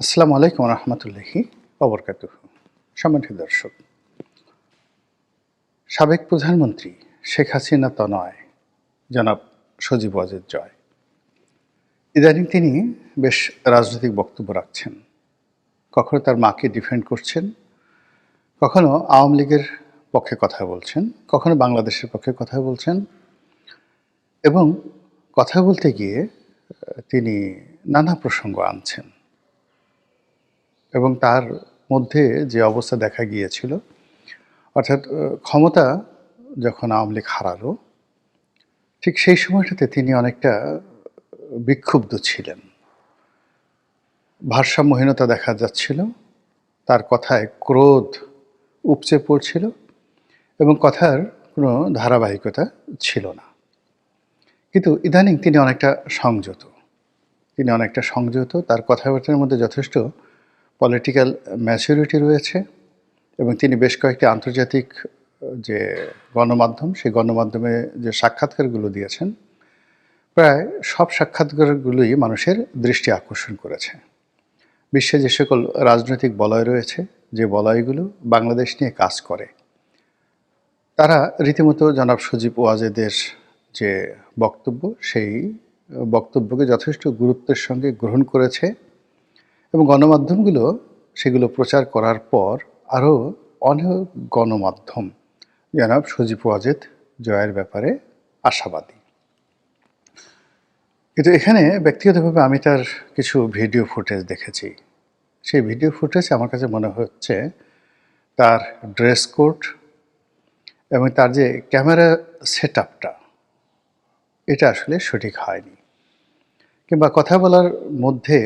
আসসালামু আলাইকুম রহমতুল্লাহি অবরকাত সম্মানিত দর্শক, সাবেক প্রধানমন্ত্রী শেখ হাসিনা তনয় জনাব সজীব ওয়াজেদ জয়। ইদানিং তিনি বেশ রাজনৈতিক বক্তব্য রাখছেন। কখনো তার মাকে ডিফেন্ড করছেন, কখনো আওয়ামী লীগের পক্ষে কথা বলছেন, কখনো বাংলাদেশের পক্ষে কথা বলছেন এবং কথা বলতে গিয়ে তিনি নানা প্রসঙ্গ আনছেন। এবং তার মধ্যে যে অবস্থা দেখা গিয়েছিল, অর্থাৎ ক্ষমতা যখন আওয়ামী লীগ হারালো, ঠিক সেই সময়টাতে তিনি অনেকটা বিক্ষুব্ধ ছিলেন। ভারসাম্যহীনতা দেখা যাচ্ছিল, তার কথায় ক্রোধ উপচে পড়ছিল এবং কথার কোনো ধারাবাহিকতা ছিল না। কিন্তু ইদানিং তিনি অনেকটা সংযত। তিনি অনেকটা সংযত, তার কথাবার্তার মধ্যে যথেষ্ট পলিটিক্যাল ম্যাচুরিটি রয়েছে এবং তিনি বেশ কয়েকটি আন্তর্জাতিক যে গণমাধ্যম, সেই গণমাধ্যমে যে সাক্ষাৎকারগুলো দিয়েছেন, প্রায় সব সাক্ষাৎকারগুলোই মানুষের দৃষ্টি আকর্ষণ করেছে। বিশ্বে যে সকল রাজনৈতিক বলয় রয়েছে, যে বলয়গুলো বাংলাদেশ নিয়ে কাজ করে, তারা রীতিমতো জনাব সজীব ওয়াজেদের যে বক্তব্য, সেই বক্তব্যকে যথেষ্ট গুরুত্বের সঙ্গে গ্রহণ করেছে। এবং গণমাধ্যমগুলো সেগুলো প্রচার করার পর আরও অনেক গণমাধ্যম। জনাব সজীব ওয়াজেদ, জয়ের ব্যাপারে আশাবাদী। কিন্তু এখানে ব্যক্তিগতভাবে আমি তার কিছু ভিডিও ফুটেজ দেখেছি। সেই ভিডিও ফুটেজ আমার কাছে মনে হচ্ছে তার ড্রেস কোড এবং তার যে ক্যামেরা সেট এটা আসলে সঠিক হয়নি। কিংবা কথা বলার মধ্যে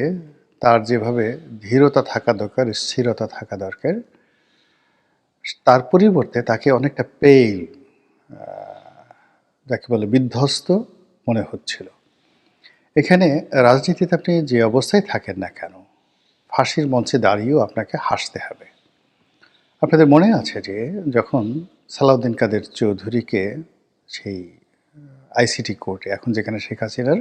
তার যেভাবে ধীরতা থাকা দরকার, স্থিরতা থাকা দরকার, তার পরিবর্তে তাকে অনেকটা পেইল যাকে বলে বিধ্বস্ত মনে হচ্ছিল। এখানে রাজনীতিতে আপনি যে অবস্থায় থাকেন না কেন, ফাঁসির মঞ্চে দাঁড়িয়েও আপনাকে হাসতে হবে। আপনাদের মনে আছে যে যখন সালাউদ্দিন কাদের চৌধুরীকে সেই আইসিটি কোর্টে, এখন যেখানে শেখ হাসিনার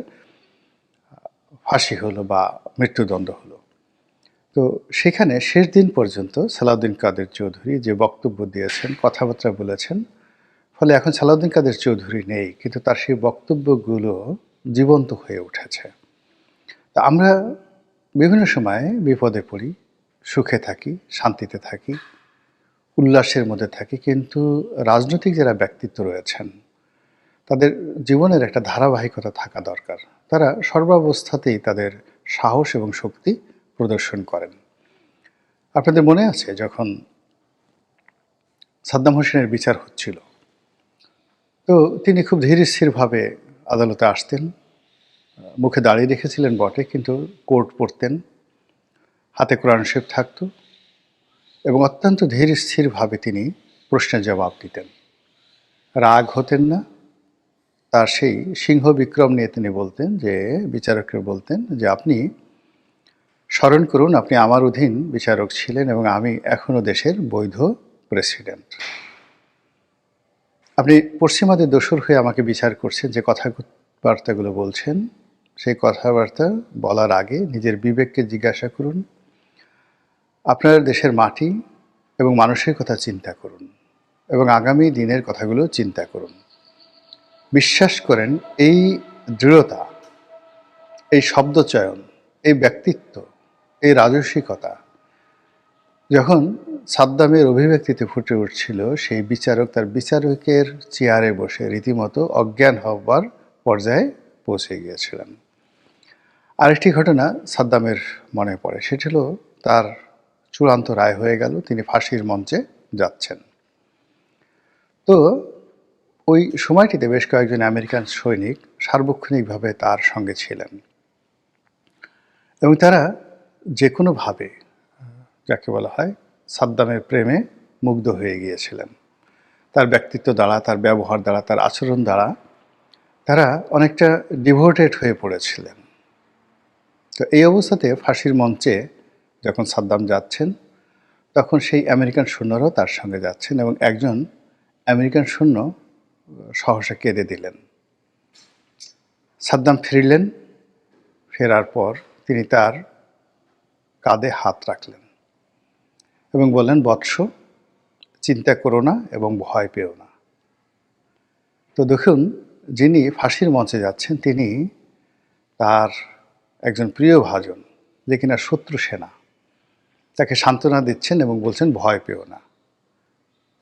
ফাঁসি হলো বা মৃত্যুদণ্ড হলো। তো সেখানে শেষ দিন পর্যন্ত সালাউদ্দিন কাদের চৌধুরী যে বক্তব্য দিয়েছেন, কথাবার্তা বলেছেন, ফলে এখন সালাউদ্দিন কাদের চৌধুরী নেই, কিন্তু তার সেই বক্তব্যগুলো জীবন্ত হয়ে উঠেছে। তা আমরা বিভিন্ন সময় বিপদে পড়ি, সুখে থাকি, শান্তিতে থাকি, উল্লাসের মধ্যে থাকি, কিন্তু রাজনৈতিক যারা ব্যক্তিত্ব রয়েছেন তাদের জীবনের একটা ধারাবাহিকতা থাকা দরকার। তারা সর্বাবস্থাতেই তাদের সাহস এবং শক্তি প্রদর্শন করেন। আপনাদের মনে আছে যখন সাদ্দাম হোসেনের বিচার হচ্ছিল, তো তিনি খুব ধীর স্থিরভাবে আদালতে আসতেন, মুখে দাঁড়িয়ে রেখেছিলেন বটে, কিন্তু কোর্ট পড়তেন, হাতে কোরআন শরীফ থাকত এবং অত্যন্ত ধীর স্থিরভাবে তিনি প্রশ্নের জবাব দিতেন। রাগ হতেন না তার সেই সিংহ বিক্রম নিয়ে তিনি বলতেন, যে বিচারককে বলতেন যে, আপনি স্মরণ করুন, আপনি আমার অধীন বিচারক ছিলেন এবং আমি এখনও দেশের বৈধ প্রেসিডেন্ট। আপনি পশ্চিমাদের দোসর হয়ে আমাকে বিচার করছেন, যে কথাবার্তাগুলো বলছেন, সেই কথাবার্তা বলার আগে নিজের বিবেককে জিজ্ঞাসা করুন, আপনার দেশের মাটি এবং মানুষের কথা চিন্তা করুন এবং আগামী দিনের কথাগুলো চিন্তা করুন। বিশ্বাস করেন এই দৃঢ়তা, এই শব্দচয়ন, এই ব্যক্তিত্ব, এই রাজস্বিকতা যখন সাদ্দামের অভিব্যক্তিতে ফুটে উঠছিল, সেই বিচারক তার বিচারকের চেয়ারে বসে রীতিমতো অজ্ঞান হবার পর্যায়ে পৌঁছে গিয়েছিলেন। আরেকটি ঘটনা সাদ্দামের মনে পড়ে, সেটি হলো তার চূড়ান্ত রায় হয়ে গেল, তিনি ফাঁসির মঞ্চে যাচ্ছেন। তো ওই সময়টিতে বেশ কয়েকজন আমেরিকান সৈনিক সার্বক্ষণিকভাবে তার সঙ্গে ছিলেন। এবং তারা যে কোনোভাবে যাকে বলা হয়, সাদ্দামের প্রেমে মুগ্ধ হয়ে গিয়েছিলেন। তার ব্যক্তিত্ব দ্বারা, তার ব্যবহার দ্বারা, তার আচরণ দ্বারা তারা অনেকটা ডিভোটেড হয়ে পড়েছিলেন। তো এই অবস্থাতে ফাঁসির মঞ্চে যখন সাদ্দাম যাচ্ছেন, তখন সেই আমেরিকান সৈন্যরাও তার সঙ্গে যাচ্ছেন এবং একজন আমেরিকান সৈন্য সহসা কেঁদে দিলেন। সাদ্দাম ফিরলেন, ফেরার পর তিনি তার কাঁধে হাত রাখলেন এবং বললেন, বৎস, চিন্তা করো না এবং ভয় পেও না। তো দেখুন, যিনি ফাঁসির মঞ্চে যাচ্ছেন, তিনি তার একজন প্রিয় ভাজন, যে কিনা শত্রু সেনা। তাকে সান্ত্বনা দিচ্ছেন এবং বলছেন, ভয় পেও না।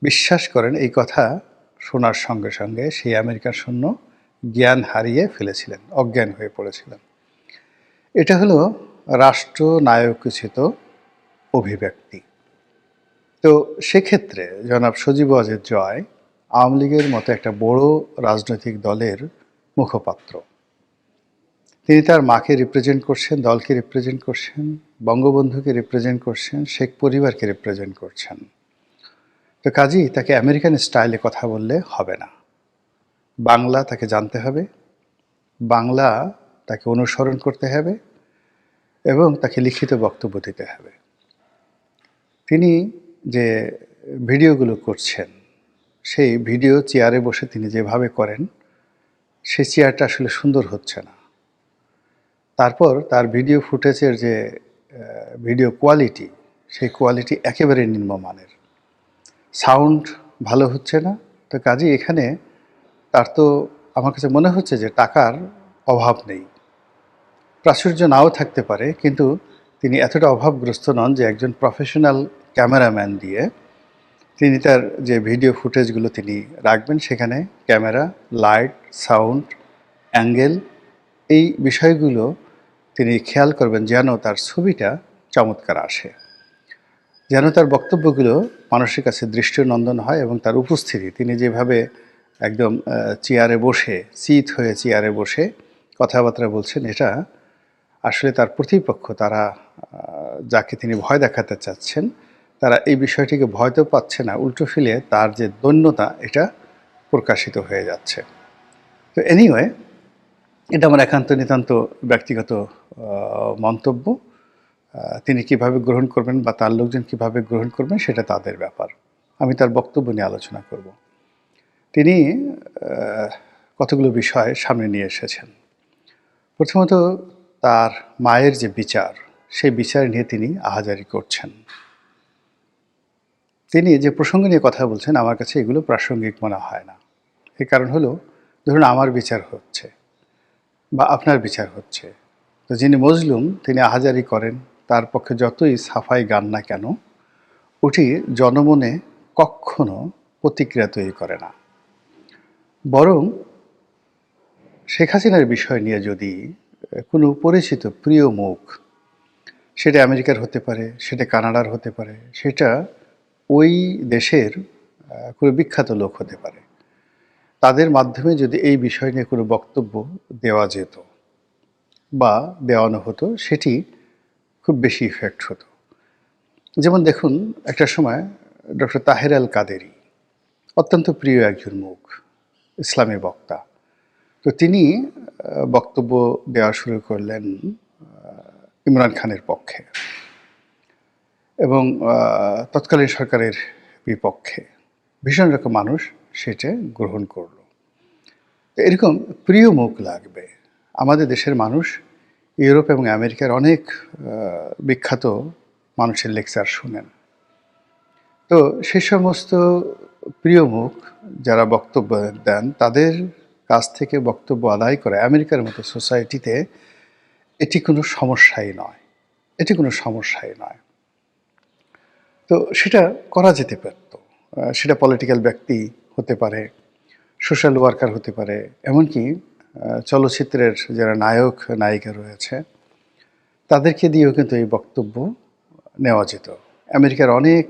বিশ্বাস করেন, এই কথা শোনার সঙ্গে সঙ্গে সেই আমেরিকার সৈন্য জ্ঞান হারিয়ে ফেলেছিলেন, অজ্ঞান হয়ে পড়েছিলেন। এটা হলো রাষ্ট্রনায়কোচিত অভিব্যক্তি। তো সেক্ষেত্রে জনাব সজীব অজের জয় আওয়ামী লীগের মতো একটা বড় রাজনৈতিক দলের মুখপাত্র। তিনি তার মাকে রিপ্রেজেন্ট করছেন, দলকে রিপ্রেজেন্ট করছেন, বঙ্গবন্ধুকে রিপ্রেজেন্ট করছেন, শেখ পরিবারকে রিপ্রেজেন্ট করছেন। তো কাজী, তাকে আমেরিকান স্টাইলে কথা বললে হবে না। বাংলা তাকে জানতে হবে। বাংলা তাকে অনুসরণ করতে হবে এবং তাকে লিখিত বক্তব্য দিতে হবে। তিনি যে ভিডিওগুলো করছেন, সেই ভিডিও চেয়ারে বসে তিনি যেভাবে করেন সেই চেয়ারটা আসলে সুন্দর হচ্ছে না। তারপর তার ভিডিও ফুটেজের যে ভিডিও কোয়ালিটি, সেই কোয়ালিটি একেবারে নিম্নমানের। সাউন্ড ভালো হচ্ছে না। তো কাজে, এখানে তার তো আমার কাছে মনে হচ্ছে যে টাকার অভাব নেই। প্রাচুর্য নাও থাকতে পারে, কিন্তু তিনি এতটা অভাবগ্রস্ত নন যে একজন প্রফেশনাল ক্যামেরাম্যান দিয়ে তিনি তার যে ভিডিও ফুটেজগুলো তিনি রাখবেন, সেখানে ক্যামেরা লাইট সাউন্ড অ্যাঙ্গেল এই বিষয়গুলো তিনি খেয়াল করবেন যেন তার ছবিটা চমৎকার আসে। যেন তার বক্তব্যগুলো মানুষের কাছে দৃষ্টিনন্দন হয় এবং তার উপস্থিতি, তিনি যেভাবে একদম চেয়ারে বসে চিত হয়ে চেয়ারে বসে কথাবার্তা বলছেন, এটা আসলে তার প্রতিপক্ষ, তারা যাকে তিনি ভয় দেখাতে চাচ্ছেন, তারা এই বিষয়টিকে ভয় তো পাচ্ছে না, উল্টো ফিলে তার যে দৈন্যতা, এটা প্রকাশিত হয়ে যাচ্ছে। তো এনিওয়ে এটা আমার একান্ত নিতান্ত ব্যক্তিগত মন্তব্য। তিনি কীভাবে গ্রহণ করবেন বা তার লোকজন কীভাবে গ্রহণ করবেন সেটা তাদের ব্যাপার। আমি তার বক্তব্য নিয়ে আলোচনা করব। তিনি কতগুলো বিষয় সামনে নিয়ে এসেছেন। প্রথমত তার মায়ের যে বিচার, সেই বিচার নিয়ে তিনি আহাজারি করছেন। তিনি যে প্রসঙ্গ নিয়ে কথা বলছেন, আমার কাছে এগুলো প্রাসঙ্গিক মনে হয় না। এর কারণ হলো, ধরুন আমার বিচার হচ্ছে বা আপনার বিচার হচ্ছে। তো যিনি মজলুম, তিনি আহাজারি করেন। তার পক্ষে যতই সাফাই গান না কেন, ওটি জনমনে কখনো প্রতিক্রিয়া তৈরি করে না। বরং শেখ হাসিনার বিষয় নিয়ে যদি কোনো পরিচিত প্রিয় মুখ, সেটা আমেরিকার হতে পারে, সেটা কানাডার হতে পারে, সেটা ওই দেশের কোনো বিখ্যাত লোক হতে পারে, তাদের মাধ্যমে যদি এই বিষয় নিয়ে কোনো বক্তব্য দেওয়া যেত বা দেওয়ানো হতো, সেটি খুব বেশি ইফেক্ট হতো। যেমন দেখুন, একটা সময় ডক্টর তাহের আল কাদেরি, অত্যন্ত প্রিয় একজন মুখ, ইসলামী বক্তা। তো তিনি বক্তব্য দেওয়া শুরু করলেন ইমরান খানের পক্ষে এবং তৎকালীন সরকারের বিপক্ষে। ভীষণ রকম মানুষ সেটা গ্রহণ করল। এরকম প্রিয় মুখ লাগবে। আমাদের দেশের মানুষ ইউরোপ এবং আমেরিকার অনেক বিখ্যাত মানুষের লেকচার শুনেন। তো সে সমস্ত প্রিয় মুখ যারা বক্তব্য দেন, তাদের কাছ থেকে বক্তব্য আদায় করে আমেরিকার মতো সোসাইটিতে এটি কোনো সমস্যাই নয়। এটি কোনো সমস্যাই নয়। তো সেটা করা যেতে পারত। সেটা পলিটিক্যাল ব্যক্তি হতে পারে, সোশ্যাল ওয়ার্কার হতে পারে, এমনকি চলচ্চিত্রের যারা নায়ক, নায়িকা রয়েছে, তাদেরকে দিয়েও কিন্তু এই বক্তব্য নেওয়া যেত। আমেরিকার অনেক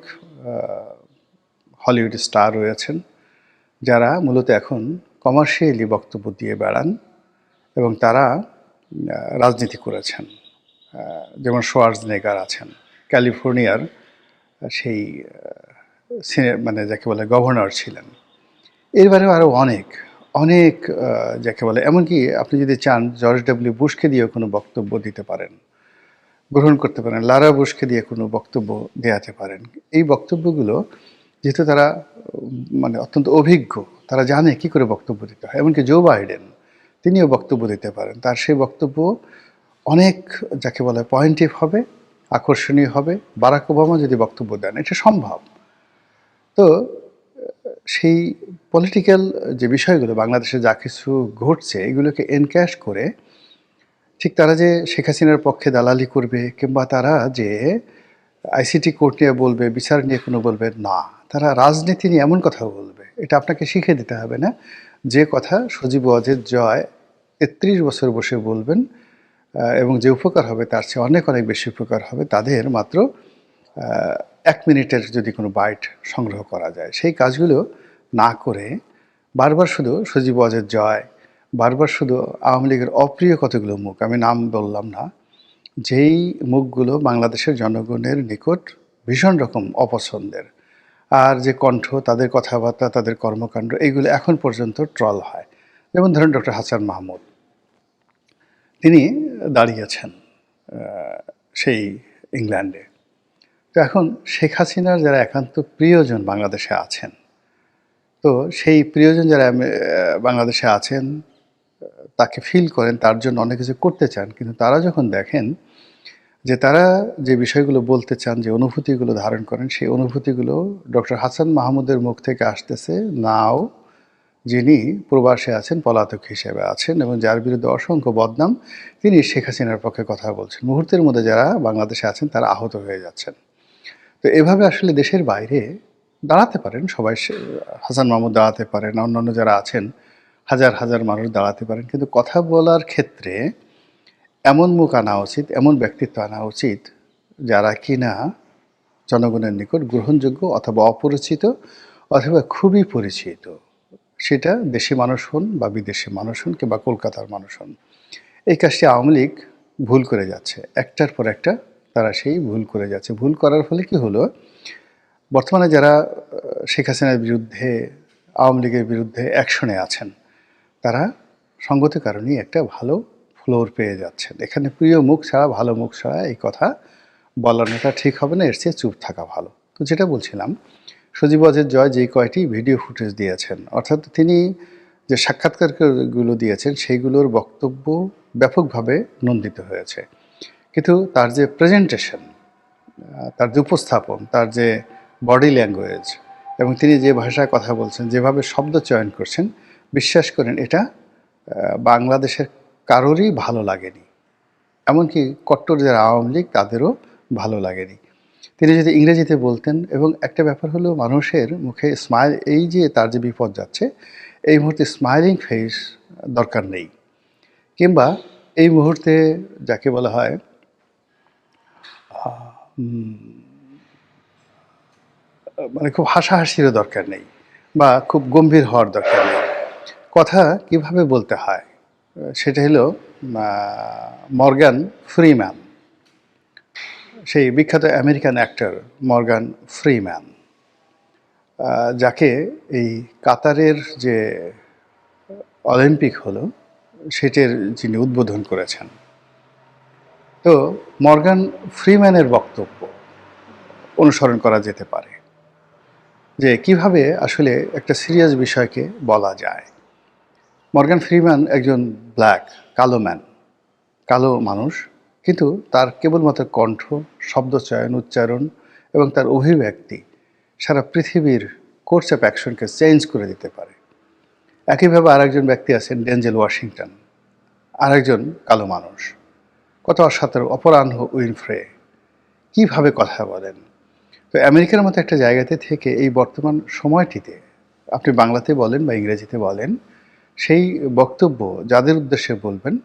হলিউড স্টার রয়েছেন যারা মূলত এখন কমার্শিয়ালি বক্তব্য দিয়ে বেড়ান এবং তারা রাজনীতি করেছেন। যেমন সোয়ার্জ নেগার আছেন। ক্যালিফোর্নিয়ার সেই মানে যাকে বলে গভর্নর ছিলেন। এরবারেও আরও অনেক অনেক যাকে বলে, এমনকি আপনি যদি চান জর্জ ডব্লিউ বুশকে দিয়েও কোনো বক্তব্য দিতে পারেন, গ্রহণ করতে পারেন, লারা বুশকে দিয়ে কোনো বক্তব্য দেওয়াতে পারেন, এই বক্তব্যগুলো যেহেতু তারা মানে অত্যন্ত অভিজ্ঞ, তারা জানে কি করে বক্তব্য দিতে হয়, এমনকি জো বাইডেন, তিনিও বক্তব্য দিতে পারেন, তার সেই বক্তব্য অনেক, যাকে বলে পয়েন্টিভ হবে, আকর্ষণীয় হবে, বারাক ওবামা যদি বক্তব্য দেন, এটা সম্ভব। তো সেই পলিটিক্যাল যে বিষয়গুলো, বাংলাদেশে যা কিছু ঘটছে, এগুলোকে এনক্যাশ করে ঠিক তারা যে শেখ হাসিনার পক্ষে দালালি করবে কিংবা তারা যে আইসিটি কোর্ট নিয়ে বলবে, বিচার নিয়ে কোনো বলবে, না। তারা রাজনীতি নিয়ে এমন কথা বলবে। এটা আপনাকে শিখে দিতে হবে না। যে কথা সজীব ওয়াজেদ জয় তেত্রিশ বছর বসে বলবেন এবং যে উপকার হবে তার চেয়ে অনেক অনেক বেশি উপকার হবে, তাদের মাত্র এক মিনিটের যদি কোনো বাইট সংগ্রহ করা যায়, সেই কাজগুলো না করে বারবার শুধু সজীব ওয়াজেদ জয়, বারবার শুধু আওয়ামী লীগের অপ্রিয় কতগুলো মুখ, আমি নাম বললাম না, যেই মুখগুলো বাংলাদেশের জনগণের নিকট ভীষণ রকম অপছন্দের, আর যে কণ্ঠ, তাদের কথাবার্তা, তাদের কর্মকাণ্ড এইগুলো এখন পর্যন্ত ট্রল হয়। যেমন ধরেন ডক্টর হাসান মাহমুদ, তিনি দাঁড়িয়েছেন সেই ইংল্যান্ডে। তো এখন শেখ হাসিনার যারা একান্ত প্রিয়জন বাংলাদেশে আছেন, তো সেই প্রিয়জন যারা বাংলাদেশে আছেন তাকে ফিল করেন, তার জন্য অনেক কিছু করতে চান, কিন্তু তারা যখন দেখেন যে তারা যে বিষয়গুলো বলতে চান, যে অনুভূতিগুলো ধারণ করেন, সেই অনুভূতিগুলো ডক্টর হাসান মাহমুদের মুখ থেকে আসতেছে নাও, যিনি প্রবাসে আছেন, পলাতক হিসেবে আছেন, এবং যার বিরুদ্ধে অসংখ্য বদনাম তিনি শেখ হাসিনার পক্ষে কথা বলছেন। মুহূর্তের মধ্যে যারা বাংলাদেশে আছেন, তারা আহত হয়ে যাচ্ছেন। তো এভাবে আসলে দেশের বাইরে দাঁড়াতে পারেন, সবাই হাসান মাহমুদ দাঁড়াতে পারেন, অন্যান্য যারা আছেন, হাজার হাজার মানুষ দাঁড়াতে পারেন। কিন্তু কথা বলার ক্ষেত্রে এমন মুখ আনা উচিত, এমন ব্যক্তিত্ব আনা উচিত যারা কিনা জনগণের নিকট গ্রহণযোগ্য অথবা অপরিচিত অথবা খুবই পরিচিত। সেটা দেশি মানুষ হন বা বিদেশি মানুষ হন কিংবা কলকাতার মানুষ হন। এই কাজটি আওয়ামী লীগ ভুল করে যাচ্ছে। একটার পর একটা তারা সেই ভুল করে যাচ্ছে। ভুল করার ফলে কি হলো? বর্তমানে যারা শেখ হাসিনার বিরুদ্ধে, আওয়ামী লীগের বিরুদ্ধে অ্যাকশনে আছেন, তারা সঙ্গত কারণেই একটা ভালো ফ্লোর পেয়ে যাচ্ছেন। এখানে প্রিয় মুখ ছাড়া, ভালো মুখ ছাড়া এই কথা বলানোটা ঠিক হবে না, এর চেয়ে চুপ থাকা ভালো। তো যেটা বলছিলাম, সজীব অজের জয় যে কয়টি ভিডিও ফুটেজ দিয়েছেন, অর্থাৎ তিনি যে সাক্ষাৎকারগুলো দিয়েছেন, সেইগুলোর বক্তব্য ব্যাপকভাবে নন্দিত হয়েছে। কিন্তু তার যে প্রেজেন্টেশন তার যে উপস্থাপন, তার যে বডি ল্যাঙ্গুয়েজ এবং তিনি যে ভাষায় কথা বলছেন, যেভাবে শব্দ চয়ন করছেন, বিশ্বাস করেন এটা বাংলাদেশের কারোরই ভালো লাগেনি। এমনকি কট্টর যারা আওয়ামী লীগ, তাদেরও ভালো লাগেনি। তিনি যদি ইংরেজিতে বলতেন, এবং একটা ব্যাপার হলো মানুষের মুখে স্মাইল এই যে তার যে বিপদ যাচ্ছে, এই মুহূর্তে স্মাইলিং ফেস দরকার নেই। কিংবা এই মুহূর্তে যাকে বলা হয় মানে খুব হাসাহাসিরও দরকার নেই বা খুব গম্ভীর হওয়ার দরকার নেই। কথা কীভাবে বলতে হয়? সেটা হলো মর্গান ফ্রিম্যান। সেই বিখ্যাত আমেরিকান অ্যাক্টর মর্গান ফ্রিম্যান যাকে এই কাতারের যে অলিম্পিক হলো, সেটির যিনি উদ্বোধন করেছেন। তো মর্গান ফ্রিম্যানের বক্তব্য অনুসরণ করা যেতে পারে, যে কীভাবে আসলে একটা সিরিয়াস বিষয়কে বলা যায়। মর্গান ফ্রিম্যান একজন ব্ল্যাক, কালো ম্যান, কালো মানুষ, কিন্তু তার কেবলমাত্র কণ্ঠ শব্দচয়ন উচ্চারণ এবং তার অভিব্যক্তি সারা পৃথিবীর কোর্স অফ অ্যাকশনকে চেঞ্জ করে দিতে পারে। একইভাবে আরেকজন ব্যক্তি আছেন ডেঞ্জেল ওয়াশিংটন, আরেকজন কালো মানুষ। কত সাথে অপরাহ্ন উইনফ্রে। কীভাবে কথা বলেন? তো আমেরিকার মতো একটা জায়গাতে থেকে এই বর্তমান সময়টিতে আপনি বাংলাতে বলেন বা ইংরেজিতে বলেন, সেই বক্তব্য যাদের উদ্দেশ্যে বলবেন